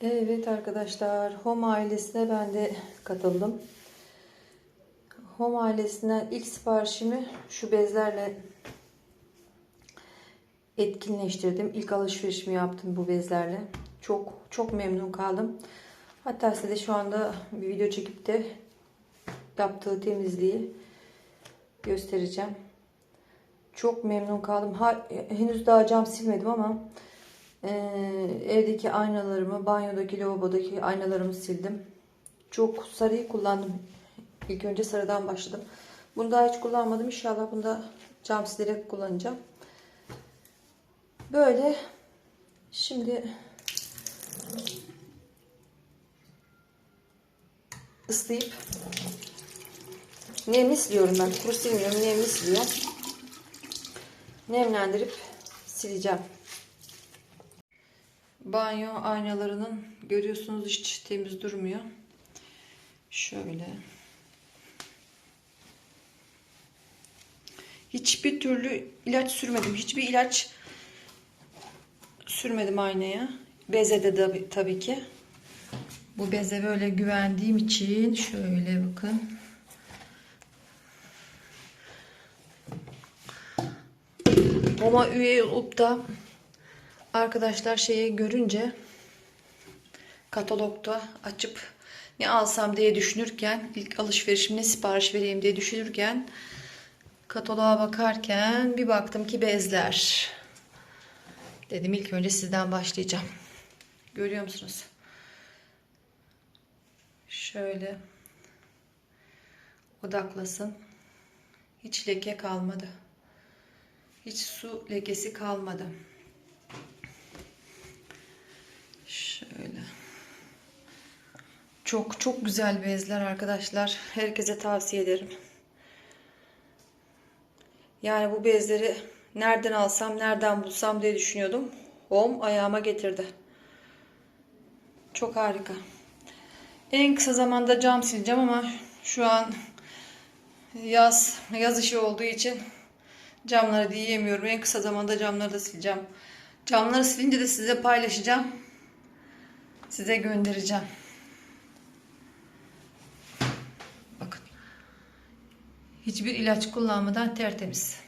Evet arkadaşlar Home ailesine ben de katıldım. Home ailesinden ilk siparişimi şu bezlerle etkinleştirdim. İlk alışverişimi yaptım bu bezlerle. Çok çok memnun kaldım. Hatta size şu anda bir video çekip de yaptığı temizliği göstereceğim. Çok memnun kaldım. Ha, henüz daha cam silmedim ama ee, evdeki aynalarımı, banyodaki, lavabodaki aynalarımı sildim. Çok sarıyı kullandım. İlk önce sarıdan başladım. Bunu daha hiç kullanmadım. İnşallah bunu da cam silerek kullanacağım. Böyle. Şimdi ıslayıp nemli siliyorum ben. Kuru silmiyorum. Nemli siliyorum. Nemlendirip sileceğim. Banyo aynalarının görüyorsunuz hiç temiz durmuyor. Şöyle. Hiçbir türlü ilaç sürmedim. Hiçbir ilaç sürmedim aynaya. Beze de tabii ki. Bu beze böyle güvendiğim için şöyle bakın. Ama üye olup da arkadaşlar şeyi görünce katalogda açıp ne alsam diye düşünürken ilk alışverişimde sipariş vereyim diye düşünürken kataloğa bakarken bir baktım ki bezler. Dedim ilk önce sizden başlayacağım. Görüyor musunuz? Şöyle odaklasın. Hiç leke kalmadı. Hiç su lekesi kalmadı. Şöyle. Çok çok güzel bezler arkadaşlar. Herkese tavsiye ederim. Yani bu bezleri nereden alsam, nereden bulsam diye düşünüyordum. Home ayağıma getirdi. Çok harika. En kısa zamanda cam sileceğim ama şu an yaz yaz işi olduğu için camları diyemiyorum. En kısa zamanda camları da sileceğim. Camları silince de size paylaşacağım. Size göndereceğim. Hiçbir ilaç kullanmadan tertemiz.